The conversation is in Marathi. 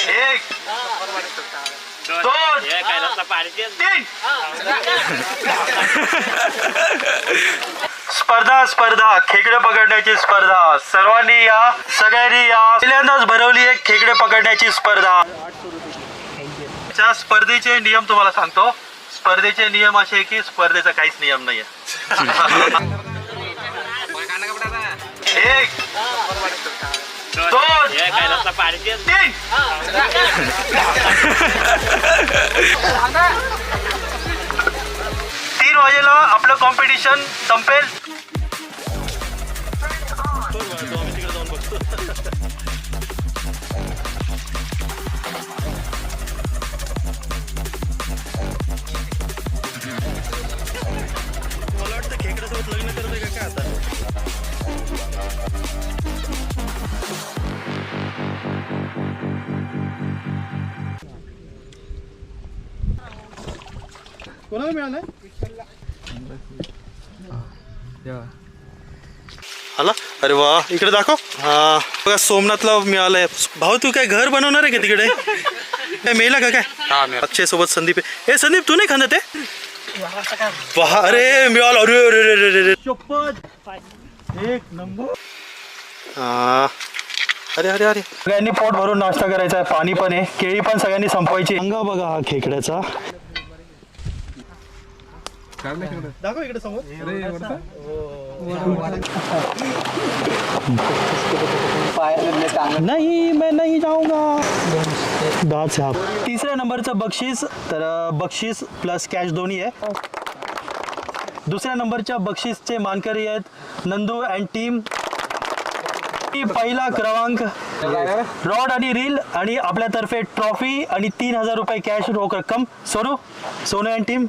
एक दोन तीन. स्पर्धा स्पर्धा खेकडे पकडण्याची स्पर्धा. सर्वांनी या सगळ्यांनी या. पहिल्यांदाच भरवली एक खेकडे पकडण्याची स्पर्धा. त्या स्पर्धेचे नियम तुम्हाला सांगतो. स्पर्धेचे नियम असे की स्पर्धेचा काहीच नियम नाहीये. एक. तीन वाजेला आपलं कॉम्पिटिशन संपेल. कोणाला मिळालंय आला? अरे वा इकडे दाखव. हा बघा सोमनाथला मिळालंय. भाऊ तू काय घर बनवणार आहे का तिकडे? काय मेला का काय? अक्षय सोबत संदीप. ए संदीप तू नाही खांदा ते? वाह, अरे मिळालं. अरे अरे अरे अरे एक नंबर. हा. अरे अरे अरे. सगळ्यांनी पोट भरून नाश्ता करायचा आहे. पाणी पण आहे. केळी पण सगळ्यांनी संपवायची. अंगा बघा हा खेकड्याचा. दाखव इकडे समोर नहीं मैं नहीं जाऊंगा दाद साहब तिसऱ्या नंबरचं बक्षीस तर अं, बक्षीस प्लस कॅश दोन्ही आहे. दुसऱ्या नंबरच्या बक्षीसचे मानकरी आहेत नंदू अँड टीम पहिला क्रमांक. रॉड आणि रील आणि आपल्यातर्फे ट्रॉफी आणि तीन हजार रुपये कॅश रोख रक्कम. Sonu Sonu and team